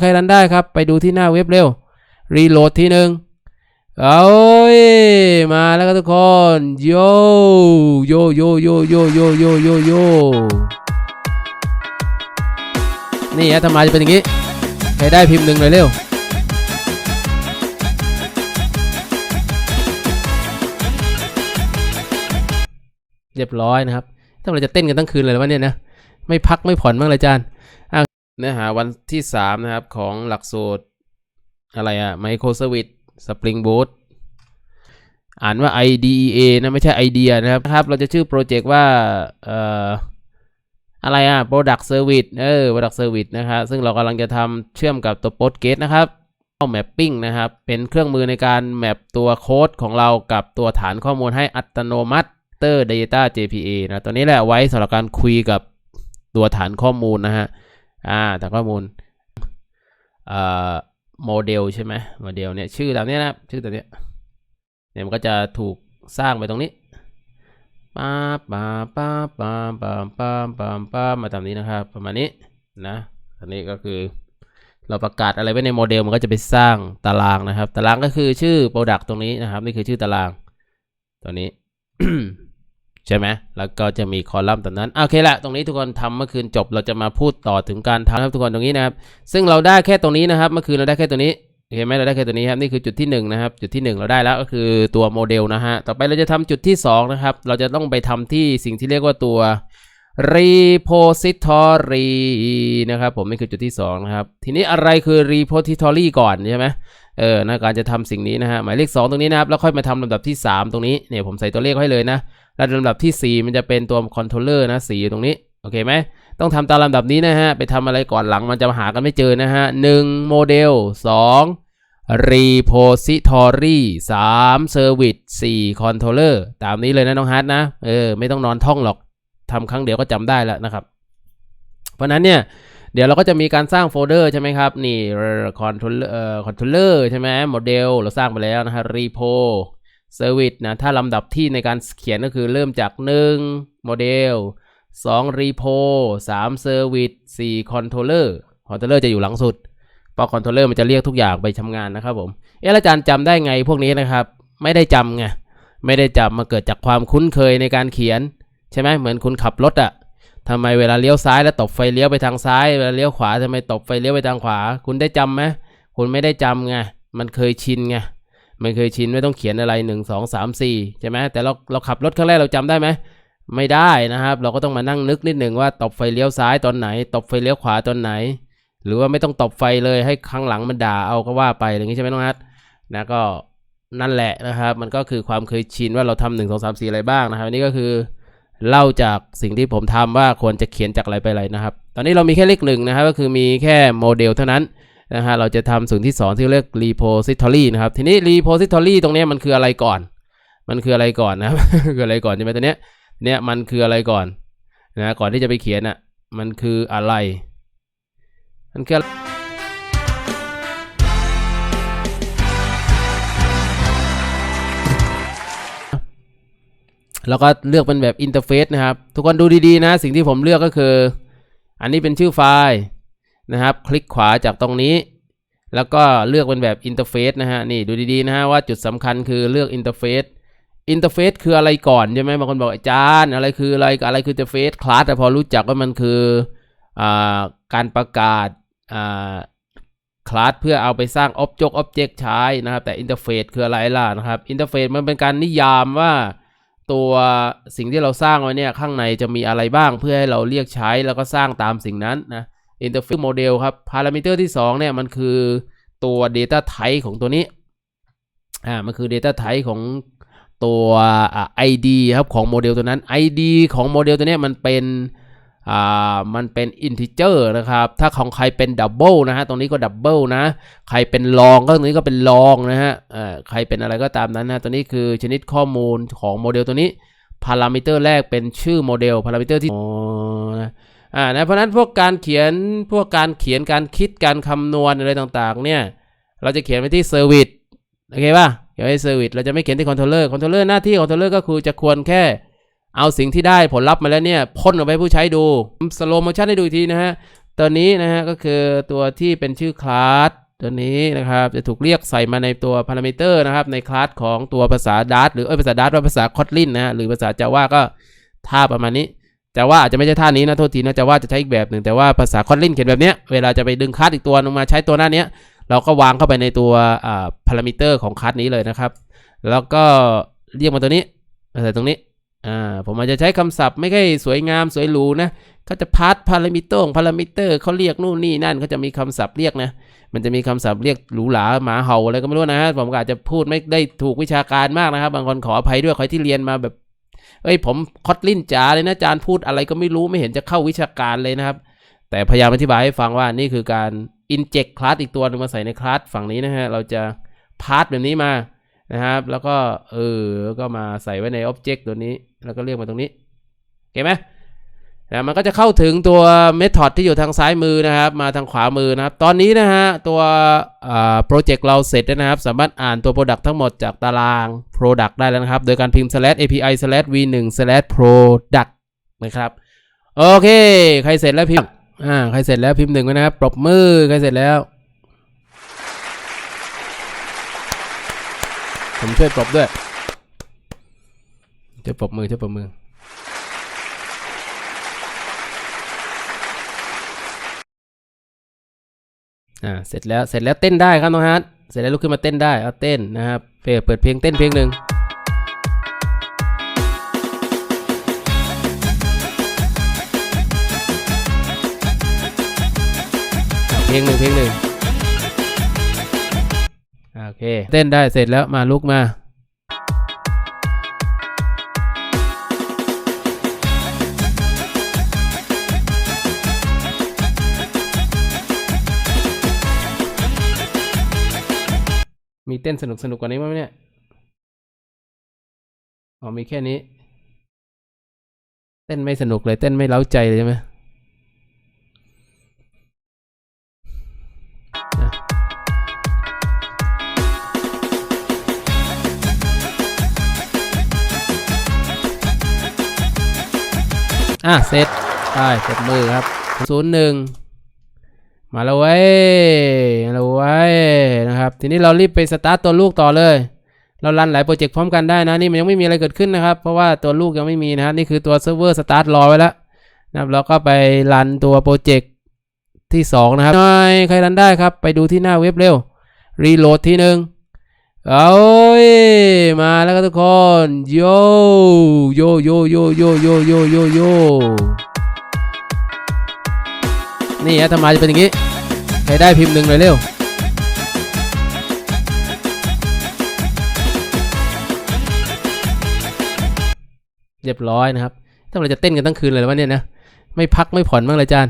ใครรันได้ครับ ไปดูที่หน้าเว็บเร็ว รีโหลดทีหนึ่งเอายมาแล้วครับทุกคนโยโยโยโยโยโยโยโยโยนี่ฮะทำไมจะเป็นอย่างนี้ใครได้พิมพ์หนึ่งเลยเร็วเรียบร้อยนะครับถ้าเราจะเต้นกันทั้งคืนเลยวะเนี่ยนะ ไม่พักไม่ผ่อนบ้างเลยจาย์ เนื้อหาวันที่สามนะครับของหลักสูตรอะไรอะ Microservice Spring Boot อ่านว่า IDEA นะไม่ใช่ idea นะครับครับ เราจะชื่อโปรเจกต์ว่าเอ่ออะไรอะ Product Service เออ Product Service นะครับซึ่งเรากำลังจะทำเชื่อมกับตัว Postgres นะครับเข้า Mapping นะครับ เป็นเครื่องมือในการแมปตัวโค้ดของเรากับตัวฐานข้อมูลให้อัตโนมัติ Master Data JPA นะ ตัวนี้แหละไว้สำหรับการคุยกับตัวฐานข้อมูลนะฮะ อ่าฐานข้อมูลเอ่อโมเดลใช่ไหมโมเดลเนี่ยชื่อแบบนี้นะครับชื่อตัวเนี้ยเนี่ยมันก็จะถูกสร้างไปตรงนี้ป้าป้าป้าป้าป้าป้าป้าป้ามาตามนี้นะครับ ประมาณนี้นะอันนี้ก็คือเราประกาศอะไรไว้ในโมเดลมันก็จะไปสร้างตารางนะครับ ตารางก็คือชื่อ Product ตรงนี้นะครับ นี่คือชื่อตารางตัวนี้ ใช่ไหมแล้วก็จะมีคอลัมน์ตรงนั้น โอเคละ ตรงนี้ทุกคนทำเมื่อคืนจบ เราจะมาพูดต่อถึงการทำครับทุกคนตรงนี้นะครับ ซึ่งเราได้แค่ตรงนี้นะครับ เมื่อคืนเราได้แค่ตัวนี้เห็นไหมเราได้แค่ตัวนี้ครับ นี่คือจุดที่หนึ่งนะครับ จุดที่หนึ่งเราได้แล้วก็คือตัวโมเดลนะฮะ ต่อไปเราจะทำจุดที่สองนะครับ เราจะต้องไปทำที่สิ่งที่เรียกว่าตัว repository นะครับผมนี่คือจุดที่สองนะครับ ทีนี้อะไรคือ repository ก่อนใช่ไหมเออนะการจะทำสิ่งนี้นะฮะ หมายเลข 2 ตรงนี้นะครับ แล้วค่อยมาทำลำดับที่ 3 ตรงนี้ เนี่ยผมใส่ตัวเลขไว้เลยนะ แล้วลำดับที่ 4 มันจะเป็นตัวคอนโทรลเลอร์นะสีอยู่ตรงนี้ โอเคไหมต้องทำตามลำดับนี้นะฮะ ไปทำอะไรก่อนหลังมันจะหากันไม่เจอนะฮะหนึ่งโมเดล2 repository 3 service 4 controller ตามนี้เลยนะน้องฮาร์ดนะ เออ ไม่ต้องนอนท่องหรอกทำครั้งเดียวก็จำได้แล้วนะครับ เพราะนั้นเนี่ยเดี๋ยวเราก็จะมีการสร้างโฟลเดอร์ใช่ไหมครับ นี่คอนโทรลเอ่อคอนโทรลเลอร์ใช่ไหมโมเดลเราสร้างไปแล้วนะฮะรีโพ เซอร์วิสนะถ้าลำดับที่ในการเขียนก็คือเริ่มจาก1โมเดล2รีโพ3เซอร์วิส4คอนโทรลเลอร์คอนโทรลเลอร์จะอยู่หลังสุดเพราะคอนโทรลเลอร์มันจะเรียกทุกอย่างไปทำงานนะครับผม เอ๊ะอาจารย์จำได้ไงพวกนี้นะครับ ไม่ได้จำไง ไม่ได้จำมาเกิดจากความคุ้นเคยในการเขียน ใช่ไหมเหมือนคุณขับรถอะทำไมเวลาเลี้ยวซ้ายแล้วตบไฟเลี้ยวไปทางซ้ายเวลาเลี้ยวขวาทำไมตบไฟเลี้ยวไปทางขวา คุณได้จำไหมคุณไม่ได้จำไงมันเคยชินไง ไมันเคยชินไม่ต้องเขียนอะไรหนึ่งสองสามสี่ใช่ไหมแต่เราเราขับรถครั้งแรกเราจำได้ไหมไม่ได้นะครับ เราก็ต้องมานั่งนึกนิดหนึ่งว่าตบไฟเลี้ยวซ้ายตอนไหน ตบไฟเลี้ยวขวาตอนไหน หรือว่าไม่ต้องตบไฟเลยให้ข้างหลังมันด่าเอาก็ว่าไปอย่างนี้ใช่ไหมน้องนัทนะก็นั่นแหละนะครับ มันก็คือความเคยชินว่าเราทำหนึ่งสองสามสี่อะไรบ้างนะครับอันนี้ก็คือเล่าจากสิ่งที่ผมทำว่าควรจะเขียนจากอะไรไปอะไรนะครับ ตอนนี้เรามีแค่เลขหนึ่งนะครับ ก็คือมีแค่โมเดลเท่านั้น นะฮะเราจะทำส่วนที่ 2 ที่เรียก repository นะครับ ทีนี้ repository ตรงนี้มันคืออะไรก่อน มันคืออะไรก่อนนะครับคืออะไรก่อนใช่ไหมตัวเนี้ยเนี้ยมันคืออะไรก่อนนะก่อนที่จะไปเขียนอะมันคืออะไร มันคือแล้วก็เลือกเป็นแบบอินเทอร์เฟซนะครับ ทุกคนดูดีๆนะ สิ่งที่ผมเลือกก็คือ อันนี้เป็นชื่อไฟล์ นะครับ คลิกขวาจากตรงนี้ แล้วก็เลือกเป็นแบบอินเทอร์เฟซนะฮะนี่ดูดีๆนะฮะว่าจุดสำคัญคือเลือกอินเทอร์เฟซอินเทอร์เฟซคืออะไรก่อนใช่ไหมบางคนบอกอาจารย์อะไรคืออะไรอะไรคืออินเทอร์เฟซคลาสแต่พอรู้จักว่ามันคืออการประกาศคลาสเพื่อเอาไปสร้างอ็อบจกอ็อบเจกต์ใช้นะครับ แต่อินเทอร์เฟซคืออะไรล่ะนะครับอินเทอร์เฟซมันเป็นการนิยามว่าตัวสิ่งที่เราสร้างไว้เนี่ยข้างในจะมีอะไรบ้างเพื่อให้เราเรียกใช้แล้วก็สร้างตามสิ่งนั้นนะ interface model ครับ parameter ที่2เนี่ยมันคือตัว data type ของตัวนี้ อ่า มันคือ data type ของตัวอ่า id ครับของโมเดลตัวนั้น id ของโมเดลตัวนี้มันเป็น อ่า มันเป็น integer นะครับ ถ้าของใครเป็น double นะฮะ ตรงนี้ก็ double นะ ใครเป็นลองก็ตรงนี้ก็เป็นลองนะฮะเอ่อใครเป็นอะไรก็ตามนั้นนะ ตัวนี้คือชนิดข้อมูลของโมเดลตัวนี้ พารามิเตอร์แรกเป็นชื่อโมเดล พารามิเตอร์ที่ อ่านะเพราะนั้นพวกการเขียนพวกการเขียนการคิดการคำนวณอะไรต่างๆ เนี่ย เราจะเขียนไปที่เซอร์วิสโอเคป่ะเขียนไว้ที่เซอร์วิสเราจะไม่เขียนที่คอนโทรลเลอร์คอนโทรลเลอร์หน้าที่คอนโทรลเลอร์ก็คือจะควรแค่เอาสิ่งที่ได้ผลลัพธ์มาแล้วเนี่ยพ่นออกไปให้ผู้ใช้ดูสโลโมชั่นให้ดูทีนะฮะตัวนี้นะฮะก็คือตัวที่เป็นชื่อคลาสตัวนี้นะครับจะถูกเรียกใส่มาในตัวพารามิเตอร์นะครับในคลาสของตัวภาษา Dart หรือเอยภาษา Dart ว่าภาษา Kotlin นะฮะหรือภาษา Java ก็ท่าประมาณนี้ แต่ว่าอาจจะไม่ใช่ท่านี้นะโทษทีนะ Java จะใช้อีกแบบหนึ่งแต่ว่าภาษา Kotlin เขียนแบบเนี้ยเวลาจะไปดึงคลาสอีกตัวนึงมาใช้ตัวหน้าเนี้ยเราก็วางเข้าไปในตัวอ่าพารามิเตอร์ของคลาสนี้เลยนะครับ แล้วก็เรียกมาตัวนี้มาใส่ตรงนี้อ่าผมอาจจะใช้คำศัพท์ไม่ค่อยสวยงามสวยหรูนะเขาจะพาร์ทพารามิเตอร์พารามิเตอร์เขาเรียกนู่นนี่นั่นเขาจะมีคำศัพท์เรียกนะมันจะมีคำศัพท์เรียกหรูหราหมาเห่าอะไรก็ไม่รู้นะฮะผมอาจจะพูดไม่ได้ถูกวิชาการมากนะครับ บางคนขออภัยด้วยใครที่เรียนมาแบบ เอ้ยผมคอตลินจ๋าเลยนะอาจารย์พูดอะไรก็ไม่รู้ไม่เห็นจะเข้าวิชาการเลยนะครับ แต่พยายามอธิบายให้ฟังว่านี่คือการ inject คลาสอีกตัวหนึงมาใส่ในคลาสฝั่งนี้นะฮะเราจะพาร์ทแบบนี้มานะครับ แล้วก็เออก็มาใส่ไว้ใน object ตัวนี้ แล้วก็เรียกมาตรงนี้เข้าไหม นะมันก็จะเข้าถึงตัว method ที่อยู่ทางซ้ายมือนะครับ มาทางขวามือนะครับ ตอนนี้นะฮะตัวโปรเจกต์เราเสร็จแล้วนะครับ สามารถอ่านตัว product ทั้งหมดจากตาราง product ได้แล้วนะครับ โดยการพิมพ์ slash api slash v1 slash product นะครับโอเค ใครเสร็จแล้วพิมพ์อ่าใครเสร็จแล้วพิมพ์หนึ่งไว้นะครับ ปรบมือใครเสร็จแล้ว ผมช่วยปรบด้วยช่วยปรบมือช่วยปรบมือ อ่าเสร็จแล้วเสร็จแล้วเต้นได้ครับน้องฮาร์ดเสร็จแล้วลุกขึ้นมาเต้นได้เอาเต้นนะครับเปิดเปิดเพลงเต้นเพลงหนึ่งเพลงหนึ่งเพลงหนึ่งโอเค เต้นได้เสร็จแล้วมาลุกมา มีเต้นสนุกสนุกกว่านี้ไหมเนี่ย อ๋อมีแค่นี้ เต้นไม่สนุกเลย เต้นไม่เล้าใจเลยใช่ไหมอะเสร็จ ได้เสร็จมือครับศูนย์หนึ่ง มาแล้วเว้ยมาแล้วเว้ยนะครับ ทีนี้เรารีบไปสตาร์ตตัวลูกต่อเลย เรารันหลายโปรเจกต์พร้อมกันได้นะ นี่มันยังไม่มีอะไรเกิดขึ้นนะครับ เพราะว่าตัวลูกยังไม่มีนะครับนี่คือตัวเซิร์ฟเวอร์สตาร์ทรอไว้แล้วนะครับแล้วก็ไปรันตัวโปรเจกต์ที่ 2 นะครับหน่อยใครรันได้ครับ ไปดูที่หน้าเว็บเร็ว รีโหลดทีหนึ่งเอายมาแล้วครับทุกคน โย โย โย โย โย โย โย โยโย นี่ฮะทำไมจะเป็นอย่างนี้ ใครได้พิมพ์หนึ่งเลยเร็วเรียบร้อยนะครับถ้าเราจะเต้นกันทั้งคืนเลยวะเนี่ยนะ ไม่พักไม่ผ่อนบ้างเลยจาน